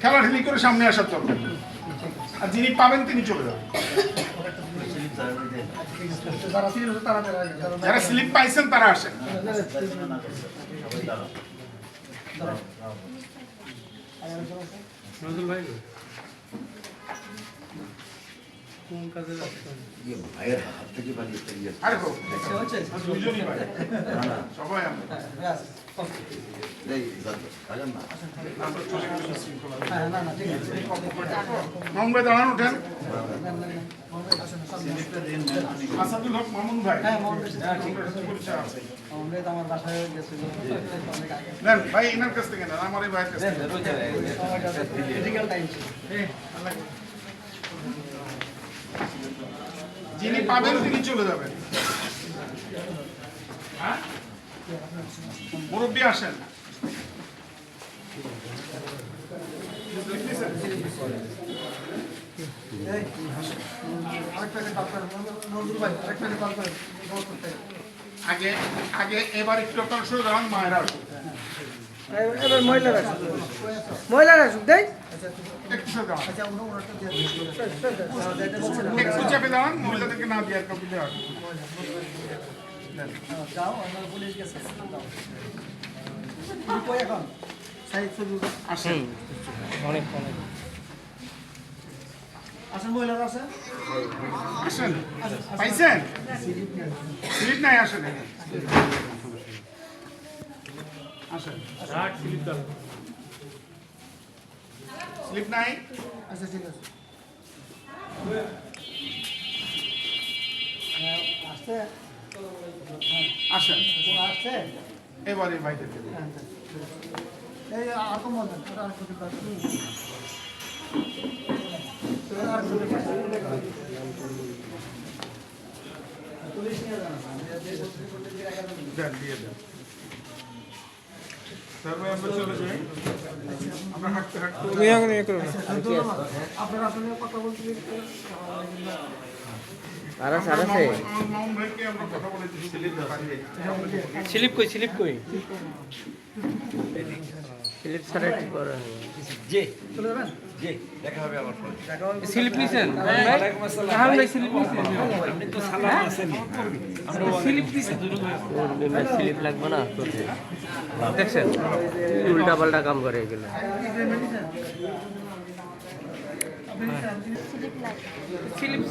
ঠেলাঠেলি করে সামনে আসা চলবে আর যিনি পাবেন তিনি চলে যাবেন। যারা স্লিপ পাইছেন, তারা আসেন। ভাই? কোন কাজে যাচ্ছেন ইয়ে ভাইয়ের হাত থেকে পালিয়ে আরে ভাই সবাই আমরা ব্যাস এই যাচ্ছে না আমরা চলে গেছি শৃঙ্খলা হ্যাঁ না না ঠিক আছে মামুন ভাই দাঁড়ান না, না, না, আসেন। আসাদুল হক মামুন ভাই হ্যাঁ, মামুন ভাই, হ্যাঁ, ঠিক সাথে পরিচয় আছে। আমাদের তো আমার বাসায় গেছিল অনেক ভাই এনার কাছ থেকে নেন আমার এই ভাইয়ের কাছ থেকে আমার কাছে ক্রিটিক্যাল টাইম যিনি পাবেন, তিনি চলে যাবেন। হ্যাঁ? মুরব্বী আসেন। আগে আগে এবার একটু আপনার শুরু মায়েরা এবার মহিলারা আসুক মহিলারা আসুক দেই একটু একটু চাপে দাঁড়ান মহিলাদেরকে না দিয়ে কাউকে দেওয়া হবে। আসেন। অনেক অনেক আসেন। মহিলারা আছে আসেন। পাইছেন সিট নাই আসেন আসেন স্লিপ নাই আচ্ছা ঠিক আছে। হ্যাঁ, আসেন। আসছে? এবারে ভাইদেরকে হ্যাঁ, এই আর কম বলবেন ওটা আর নেই। পুলিশ নিয়ে যান। দিয়ে দেন। স্লিপ স্লিপ কই স্লিপ কই? স্লিপ ছাড়া কি করে চলে যাবেন জি দেখা হবে আমার পরে। স্লিপ নিছেন? কাহান ভাই স্লিপ নিছেন? আপনি তো সালাম আছেন স্লিপ দিছেন স্লিপ লাগবে না দেখছেন? উল্টা পাল্টা কাম করে এগুলো। স্লিপ